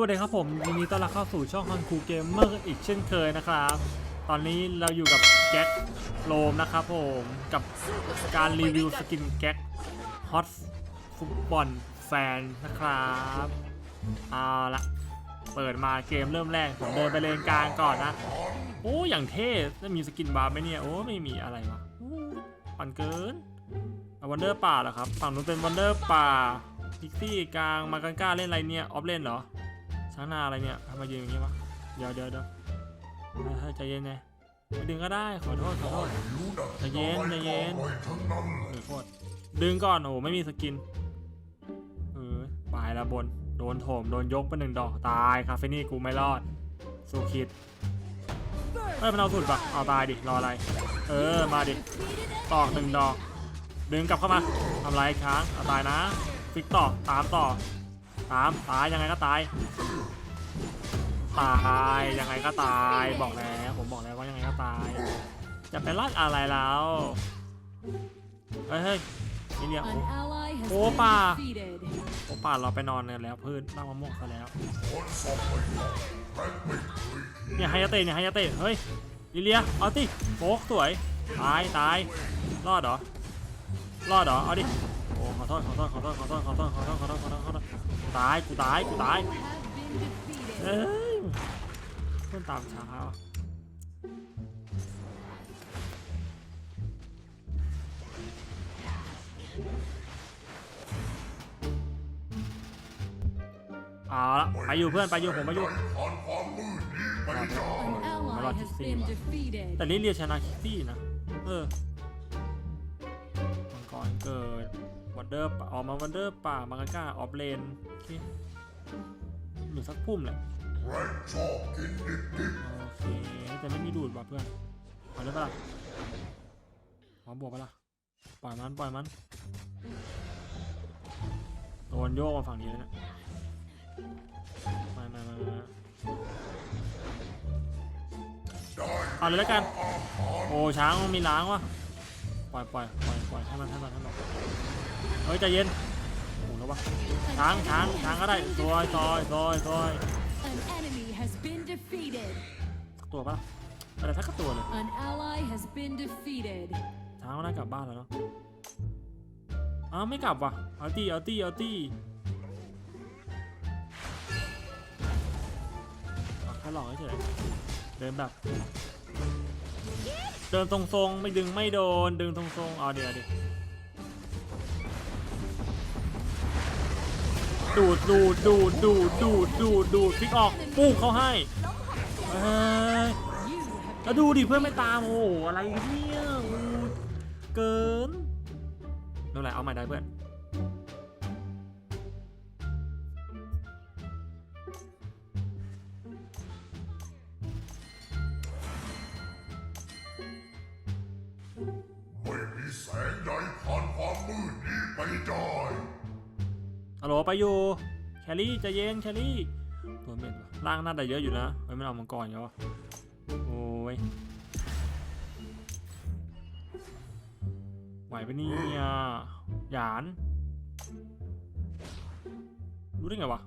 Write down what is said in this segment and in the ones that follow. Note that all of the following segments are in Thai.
วัสดีครับผมยินดีต้อนรับเข้าสู่ช่องฮอนคูเกมเมอร์อีกเช่นเคยนะครับ ตอนนี้เราอยู่กับแก๊กโลมนะครับผมกับการรีวิวสกินแก๊กฮอตฟุตบอลแฟนนะครับเอาละเปิดมาเกมเริ่มแรกผมเดินไปเลนกลางก่อนนะ โอ้อย่างเท่จะมีสกินบาร์ไหมเนี่ยโอ้ไม่มีอะไรวะปันเกินวันเดอร์ป่าเหรอครับฝั่งนู้นเป็นวันเดอร์ป่าพิกซี่กลางมากันก้าเล่นอะไรเนี่ยออฟเล่นเหรอ ช้างนาอะไรเนี่ยทำไมยืนอย่างนี้วะเดี๋ยวเดี๋ยวเดี๋ยวใจเย็นไงไม่ดึงก็ได้ขอโทษขอโทษใจเย็นใจเย็นหรือโทษดึงก่อนโอ้โหไม่มีสกินเออปลายละบนโดนโถมโดนยกไปหนึ่งดอกตายคาเฟนี่กูไม่รอดสู้คิดเฮ้ยมันเอาสุดปะเอาตายดิรออะไร เออมาดิตอกหนึ่งดอก ดึงกลับเข้ามาทำไรค้างเอาตายนะฟิกต่อตามต่อ ตามตายยังไงก็ตาย ตายยังไงก็ตายบอกแล้วผมบอกแล้วว่ายังไงก็ตายจะไปรัดอะไรแล้วเฮ้ยเฮ้ยนี่เนี่ยโอ้ An ally has Opa. been defeated. โอป่าเราไปนอนกันแล้วพืชบ้างมะม่วงซะแล้วเนี่ยไฮยาเตะเนี่ยไฮยาเตะเฮ้ยลิเลียเอาติโฟกสวยตายตายรอดเหรอรอดเหรอเอาดิโอ้ขอโทษขอโทษขอโทษขอโทษขอโทษขอโทษขอโทษขอโทษขอโทษตายกูตายกูตายเอ้ยเพื่อนตามช้าว่ะเอาละไปอยู่เพื่อนไปอยู่ผมไปอยู่ An ally has been defeated. แต่ลิเลียชนะคิตตี้นะเออมังกรเกิด วันเดอร์ออกมาวันเดอร์ป่ามังกาออฟเลนโอเคหรือสักพุ่มแหละโอเคแต่ไม่มีดูดว่ะเพื่อนปล่อยได้ปะล่ะขอบวกปะล่ะปล่อยมันปล่อยมันโดนโยกมาฝั่งนี้แล้วนี่ยมามามามาเอาเลยแล้วกัน โอ้ช้างมันมีล้างวะปล่อยปล่อยปล่อยปล่อยให้มันให้มันให้มัน ฮ้ยใจเย็นโอ้แล้ววะช้างช้างช้างก็ได้ซอยซอยซอยซอย An enemy has been defeated. สักตัวปะล่ะอะไรสักตัวเลย An ally has been defeated. ช้างมันน่ากลับบ้านแล้วเนาะอ้าวไม่กลับว่ะเอาตี้เอาตี้เอาตี้เอาแค่หลอกเฉยๆเดินแบบเดินทรงๆไม่ดึงไม่โดนดึงทรงๆเอาเดี๋ยวดิ ดูดดูดดูดดูดดูดดูดดูดพลิกออกปูกเขาให้เอ้ยแล้วดูดิเพื่อนไม่ตามโอ้โหอะไรเนี่ยเกินไม่เป็นไรเอาใหม่ได้เพื่อนไม่มีแสงใดผ่านความมืดนี้ไปได้ ฮัลโหลไปอยู่แครี่ใจเย็นแครี่ตัวเม็ดวะล่างน่าจะเยอะอยู่นะเฮ้ยมันเอามังกรอยู่วะโอ้ยไหวปะเนี่ยหยาน รู้ได้ไงวะ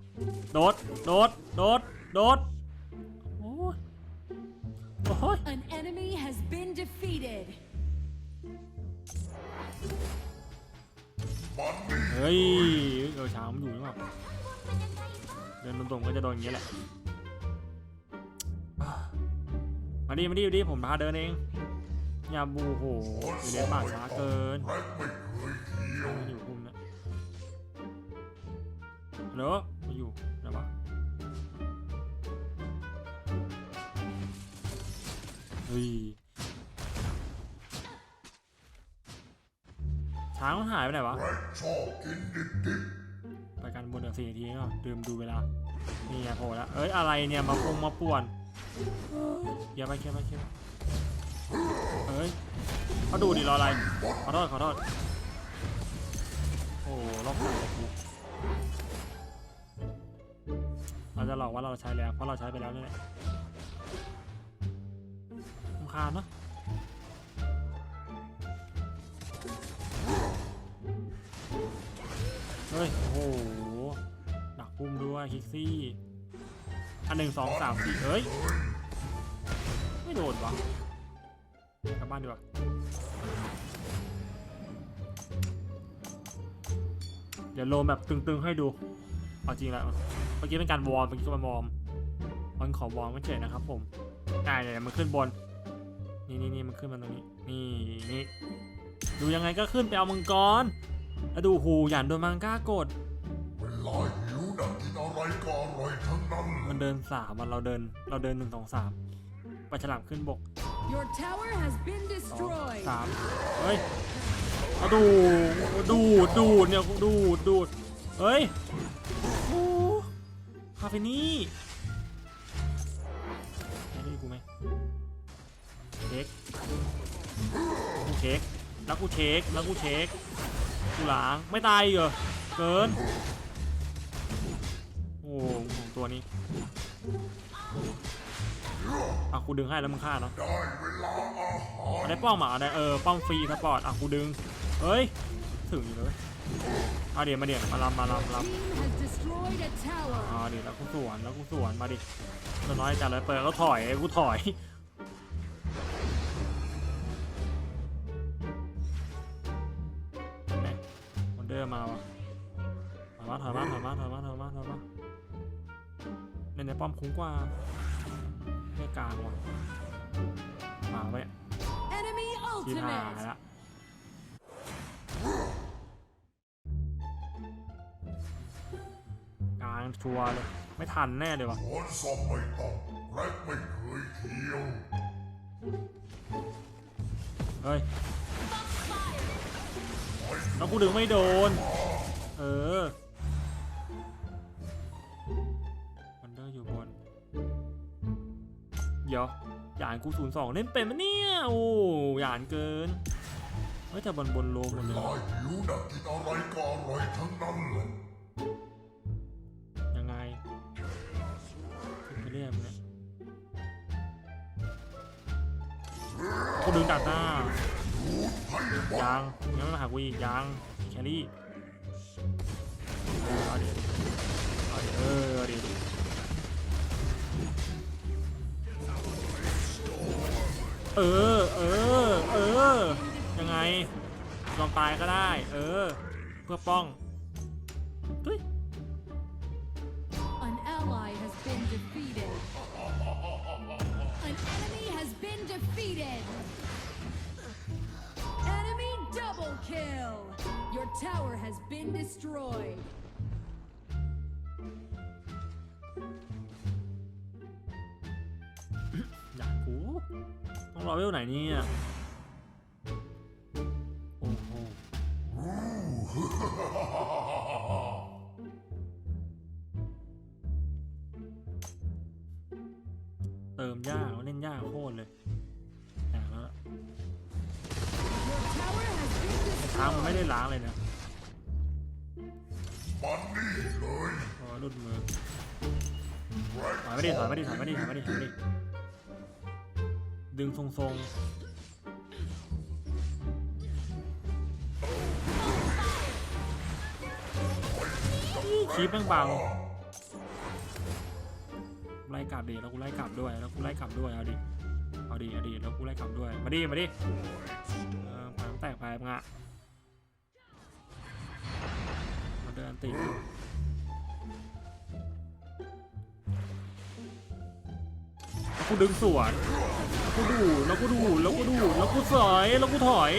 โดด โดด โดด โดด โอ้ยโอ้ย An enemy has been defeated. เฮ้ยเอช้างมันอยู่หรือเปล่าเดินตรงๆก็จะโดนอย่างเงี้ยแหละมาดิมาดิมาดิผมพาเดินเองอย่าบูโหอยู่ในป่าช้าเกินอยู่คุมนะฮัลโหลมาอะ ลืมดูเวลานี่โผล่แล้วเอ้ยอะไรเนี่ยมาคงมาป่วนเยร์ไปเคลียไปเคลียร์ไปเอ้ยเขาดูดิรออะไรขอโทษขอโทษโอ้ล็อกหัวกูเราจะหลอกว่าเราใช้แล้วเพราะเราใช้ไปแล้วนี่แหละรำคาญเนอะเฮ้ยโอ้ พุ่มด้วยคิกซี่อันหนึ่งสองสามสี่เฮ้ย ไม่โดนวะกลับบ้านดีกว่าเดี๋ยวโลมแบบตึงๆให้ดู เอาจริงแล้วเมื่อกี้เป็นการวอร์มเมื่อกี้ก็มาวอร์มมันขอวอร์มกันเฉยนะครับผมอ่าเดี๋ยวมันขึ้นบน นี่นี่นี่มันขึ้นมาตรงนี้ นี่นี่ดูยังไงก็ขึ้นไปเอามังกรแล้วดูหูหยันโดนมังก้ากด กินอะไรก็อร่อยทั้งนั้นมันเดินสามมันเราเดินเราเดินหนึ่งสองสามปลาฉลามขึ้นบก Your tower has been สอง destroyed. สามเฮ้ยเอาดูดดูดดูดเนี่ยดูดดูดเฮ้ยโอ้คาเฟนี่แค่นี้กูไหมเช็คกูเช็คแล้วกูเช็คแล้วกูเช็คกูล้างไม่ตายอีกเหรอเกินโอ้ของตัวนี้อะกูดึงให้แล้วมึงฆ่าเนาะได้ป้อมหรอะได้เออป้อมฟรีสปอร์ตอะกูดึงเฮ้ยถึงอยู่เลยอาเดี๋ยวมาเดี๋ยวมาลำมาลำล้ำอ่าเดี๋ยวแล้วกูสวนแล้วกูสวนมาดิตัวน้อยจัดเลยเปิดก็ถอยกูถอยม่งวันเดอร์มาวะถอยมาถอยมาถอยมาถอยมาถอยมาถอยมา ในป้อมคุ้มกว่าไม่กลางว่ะมาไว้ Enemy ที่หา ultimate. ละกลางชัวร์เลย ไม่ทันแน่เลยวะสอนสอบไม่ต้องแรกไม่เคยเคี้ยว เฮ้ย แล้วกูดึงไม่โดน เออ เดี๋ยวหยานกูศูนย์สองเล่นเป็นมะเนี่ย โอ้หยานเกินเฮ้ยแต่บนบนโลหมดเลยเวลาหิวน่ะกินอะไรก็อร่อยทั้งนั้นแหละยังไงถึงไปเรียกเนี่ยกูดึงดักหน้า ยังยังไม่มาหากูอีกยังแครี่เอาดิเอาดิเออเอาดิ เออ เออ เออ ยังไงยอมตายก็ได้ เออ เพื่อป้องตุ้ย An ally has been defeated. An enemy has been defeated. Enemy double kill. Your tower has been destroyed. อยากกู ต้องรอเวลไหนเนี่ยโอ้โหเติมยากเล่นยากโคตรเลยแตกแล้วล่ะ Your tower has been ช้างมันไม่ destroyed. ได้ล้างเลยนะมันนี่เลยเพราะว่ารุ่นมือแรกถอยไม่ดิถอยไม่ดิถอยไม่ดิถอยไม่ดิถอยไม่ดิ ดึงทรงๆคีบแม่งบังไล่กลับดิแล้วกูไล่กลับด้วย แล้วกูไล่กลับด้วย เอาดิ เอาดิ เอาดิ แล้วกูไล่กลับด้วย มาดิ มาดิเออปามแตกไปมึงอะมาเดินติแกูดึงสวนแล้วกูดูแล้วกูดูแล้วกูดูแล้วกูสอยแล้วกูถอย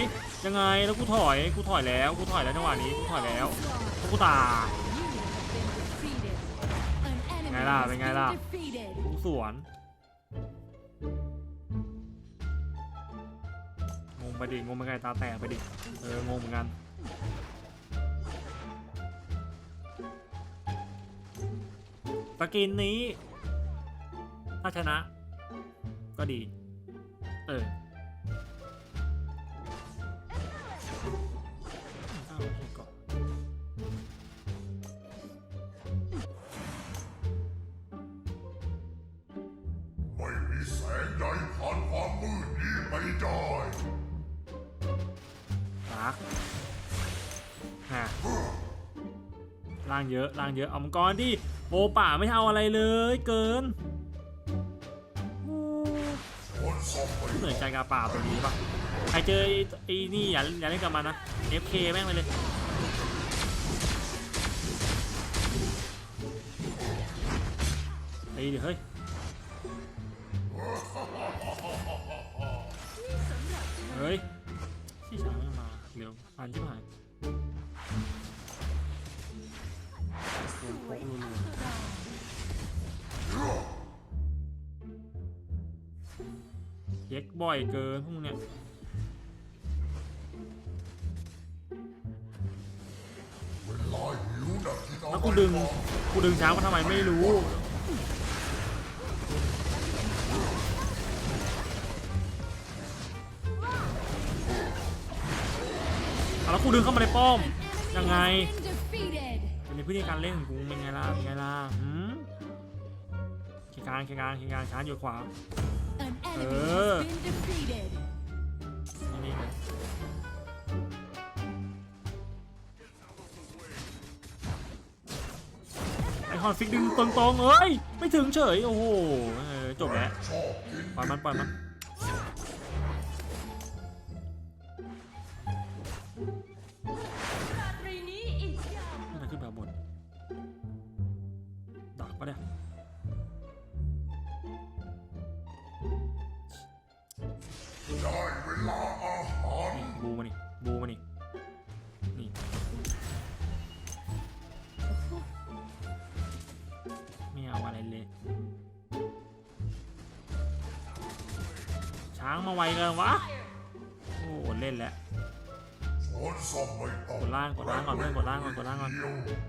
ยังไงแล้วกูถอยกูถอยแล้วกูถอยแล้วจังหวะนี้กูถอยแล้วกูตาย You have been defeated. An enemy Ngay là, has bên ngay been là. defeated. กูสวนงงไปดิงงไปไงตาแตกไปดิเอองงเหมือนกันสกินนี้ถ้าชนะ ก็ดี เออเอาโอเคก่อนไม่มีแสงใดผ่านความมืดนี้ไปได้รักฮะล่างเยอะล่างเยอะเอามังกรดิโอป่าไม่เอาอะไรเลย เกิน เหนื่อยใจกับป่าตัวนี้ปะใครเจอไอ้ไอ้นี่อย่าอย่าเล่นกับมันนะ FK แม่งไปเลยไอ้เดี๋ยวเฮ้ยเฮ้ยที่ช้างไม่มาเร็วอันชิบหายโดนโป๊กรัว ช็คบ่อยเกินพวกเนี้ยเวลาหิวนะกินเอาแล้วกูดึงกูดึงช้างมาทำไมไม่รู้อะแล้วกูดึงเข้ามาในป้อมยังไง Been defeated. เป็นในพื้นที่การเล่นของกูเป็นไงล่ะเป็นไงล่ะหืมขีการขีการขีการช้างอยู่ขวา An enemy Uh. has been defeated. นี่นี่เลยไอคอนฟิกดึงตรงๆเอ้ย ไม่ถึงเฉย โอ้โหเออจบแล้วชอบกินปล่อยมันปล่อยมัน เอาอะไรเลยช้างมาไวเกินวะ โอ้เล่นแหล้วคนสอบไม่ต้องกดล่างกดล่างก่อนเพื่อนกดล่างก่อนกดล่างก่อน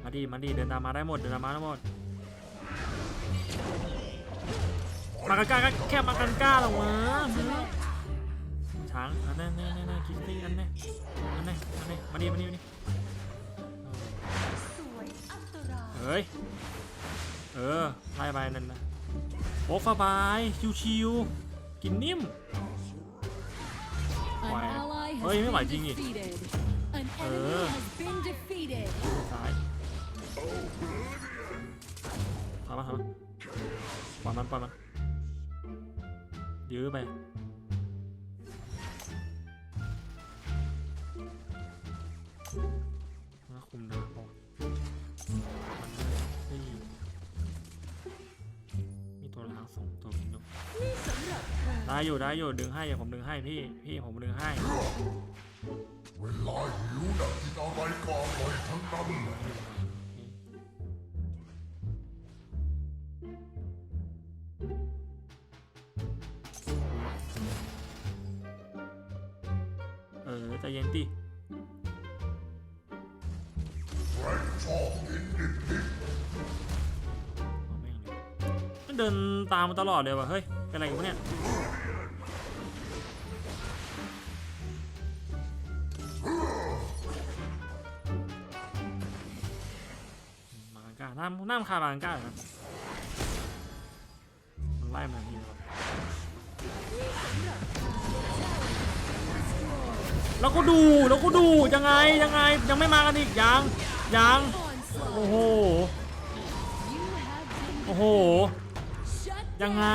มาดิมาดิเดินตามมาได้หมดเดินตามมาได้หมดมากันกล้าแค่มากันกล้าหรอวะช้างอันนั้นนี่นี่นี่คิดซี่อันนี้อันนี้อันนี้มาดิมาดิมาดิเฮ้ย เออไล่ไปนั่นนะโอ้ฟาบายชิวๆกินนิ่ม An Why? ally has Ôi, mấy been bài chi nhỉ? defeated. An enemy Ừ. has been defeated. ซ้ายทำมาทำมาปล่อยมันปล่อยมันยื้อไป มาคุมดาบก่อนมั ได้อยู่ได้อยู่ดึงให้เดี๋ยวผมดึงให้พี่พี่ผมดึงให้ เวลาหิวนะกินอะไรก็อร่อยทั้งนั้นเออใจเย็นดิใครชอบกินดิบเอาแม่งเลยมันเดินตามมาตลอดเลยว่ะเฮ้ย เป็นอะไรกันวะเนี่ยมากังก้าน้ำน้ำคาบากังกาเหรอครับมันไล่มาที่ครับแล้วก็ดูแล้วก็ดูยังไงยังไงยังไม่มากันอีกยังยังโอ้โหโอ้โหยังไง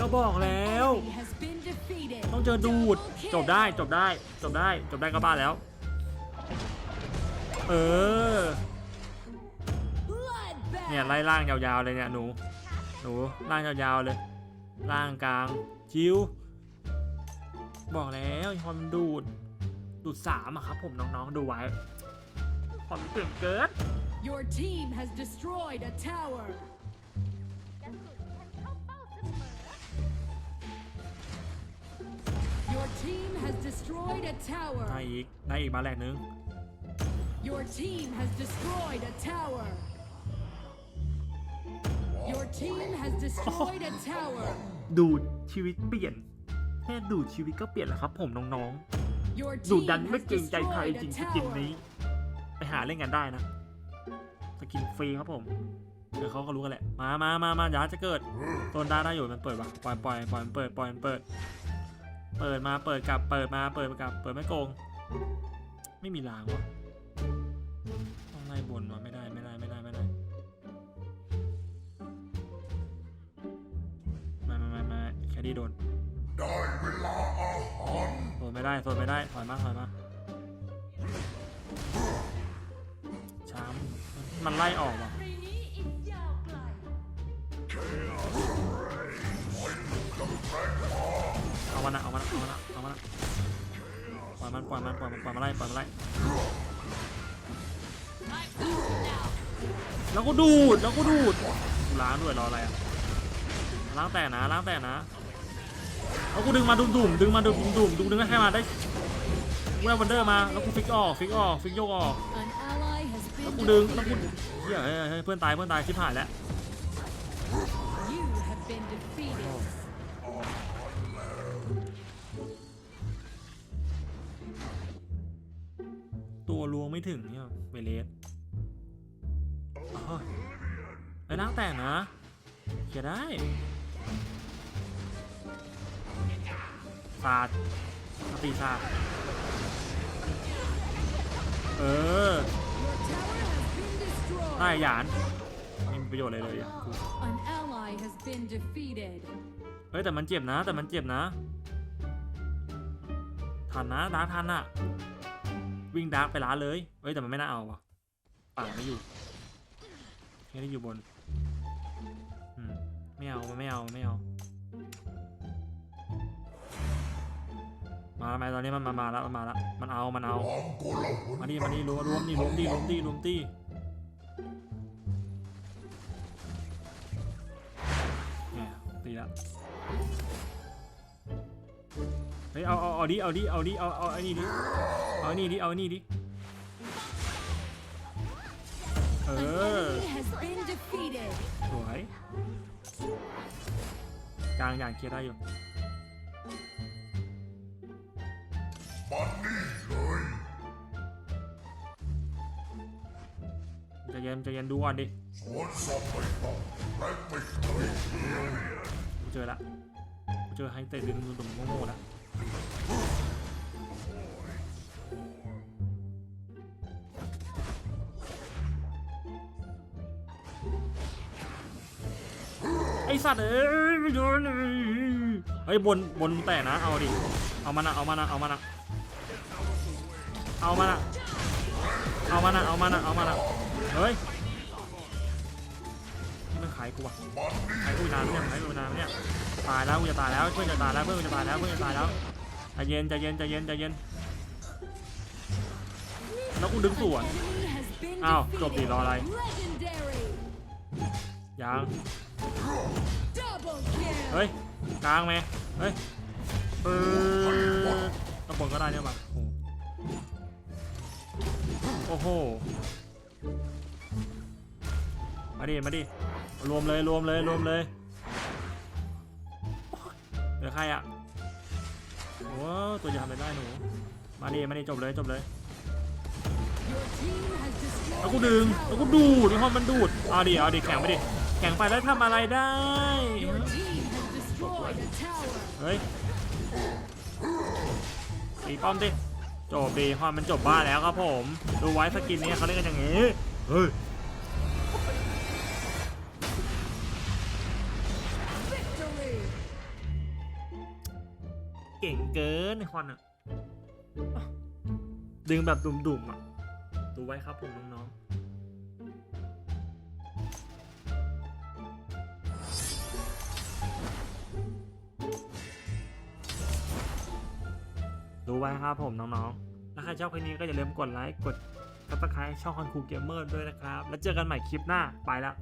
ก็บอกแล้ว Enemy has been defeated. ต้องเจอดูด Double kill. จบได้จบได้ จบได้ จบได้ก็บ้านแล้ว เออ Bloodbath. เนี่ยไล่ล่างยาวๆเลยเนี่ยหนู หนูล่างยาวๆเลย ล่างกลางจิวบอกแล้วไอ้ฮอนดูด ดูดสามอะครับผมน้องๆดูไว้ฮอนเก่งเกิน Your team has destroyed a tower. Your team has destroyed a ได้ tower. อีก ได้อีกมาแหลกนึง Your team has destroyed a tower. Your team has destroyed a tower. ดูดชีวิตเปลี่ยน แค่ดูดชีวิตก็เปลี่ยนแล้วครับผมน้องๆ Your ดู team ดันไม่ has เกรงใจใคร destroyed จริง a สกิน tower. นี้ ไปหาเล่นกันได้นะ สกินฟรีครับผม เดี๋ยวเขาก็รู้กันแหละ มามามามาอย่าจะเกิดโซนได้ได้อยู่มันเปิดวะปล่อยปล่อยปล่อยมันเปิดปล่อยมันเปิด เปิดมาเปิดกลับเปิดมาเปิดกลับ เปิดไม่โกง ไม่มีล้างวะต้อะไรบนวะไม่ได้ไม่ได้ไม่ได้ไม่ได้ไม่ไม่ไม่ไม่แคดดี้โดนได้เวลาอาหารโดนไม่ได้โดนไม่ได้ถอยมาถอยมาช้ำมันไล่ออกว่ะ เอามันอะเอามันอะเอามามันอะปล่อยมันปล่อยมันปล่อยมันปล่อยมันไล่ปล่อยมันไล่แล้วก็ดูดแล้วก็ดูดกูล้างด้วยรออะไรอะล้างแต่นะล้างแต่นะแล้วกูดึงมาดุมดุมดึงมาดุมดุมดึงดึงให้มาได้เวลวันเดอร์มาแล้วกูฟิกออกฟิกออกฟิกโยกออกแล้วกูดึงแล้วกูเฮียเฮ้ยเฮ้ยเพื่อนตายเพื่อนตายชิบหายแล้ว ลวงไม่ถึงเนี่ยเวเลสอ้าวไอ้ล้างแต่งนะเขียนได้ศาสตร์สติศาสตร์เออ Your tower has been destroyed. ได้หยานไม่มีประโยชน์อะไรเลยอะกู An ally has been defeated. เฮ้ยแต่มันเจ็บนะ แต่มันเจ็บนะทันนะดาร์กทันอะ วิ่งดาร์กไปล้านเลยเฮ้ยแต่มันไม่น่าเอาว่ะป่าไม่อยู่แค่ได้อยู่บนอืมไม่เอามันไม่เอามันไม่เอา มาทำไมตอนนี้มันมามาแล้วมันมาแล้วมันเอามันเอาความโกลาหลมาดิมาดิรวมรวมดิรวมดิรวมดิรวมดิเนี่ยตีละเฮ้ยเอาเอาเอาดิเอาดิเอาดิเอาเอาไอ้นี่ดิ เอาไอ้นี่ดิ เอาไอ้นี่ดิ เอ An อ enemy has been defeated. สวย กลางอย่างเคลียร์ได้อยู่ มันนี่เลยใจะเย็นใจะเย็นดูก่อนดิ สวนสอบไม่ต้องและไม่เคยเสียกูเจอละ กูเจอไฮเตะดึงดุ่มๆโง่ๆแล้ว ไอสัตว์เอ้ยไม่โดนเลยเฮ้ยบนบนแต่นะ เอาดิ เอามันอะเอามันอะเอามันอะเอามันอะเอามันอะเอามันอะเอามันอะเฮ้ยไม่ขายกูว่ะขายกูนานเนี่ยขายกูนานเนี่ยตายแล้วกูจะตายแล้วเพื่อนจะตายแล้วเพื่อนกูจะตายแล้วเพื่อนจะตายแล้วใจเย็นใจเย็นใจเย็นใจเย็นแล้วกูดึงสวน Enemy has been อ้าวจบดิ defeated. รออะไร Legendary. ยัง Double kill. เฮ้ยกลางไหมเฮ้ยเออตะบนก็ได้เนี่ยมาโอ้โห มาดิ มาดิ รวมเลย รวมเลย รวมเลยเหลือใครอะโอ้ตัวจะทำอะไรได้หนู มาดิ มาดิ จบเลย จบเลย แล้วกูดึงแล้วกูดูดที่ห้องมันดูดเอาดิเอาดิแข่งไปดิแข่งไปแล้วทำอะไรได้ เฮ้ยตีป้อมดิจบดีฮอนมันจบบ้าแล้วครับผม ดูไว้สกินนี้เขาเล่นกันอย่างนี้ เฮ้ยเก่งเกินไอ้ฮอนอะดึงแบบดุ่มๆอะ ดูไว้ครับผมน้องๆ ดูไว้ครับผมน้องๆ ถ้าใครชอบคลิปนี้ก็อย่าลืมกดไลค์ กดซับสไครต์ช่องคอนคูเกมเมอร์ด้วยนะครับ แล้วเจอกันใหม่คลิปหน้า ไปแล้ว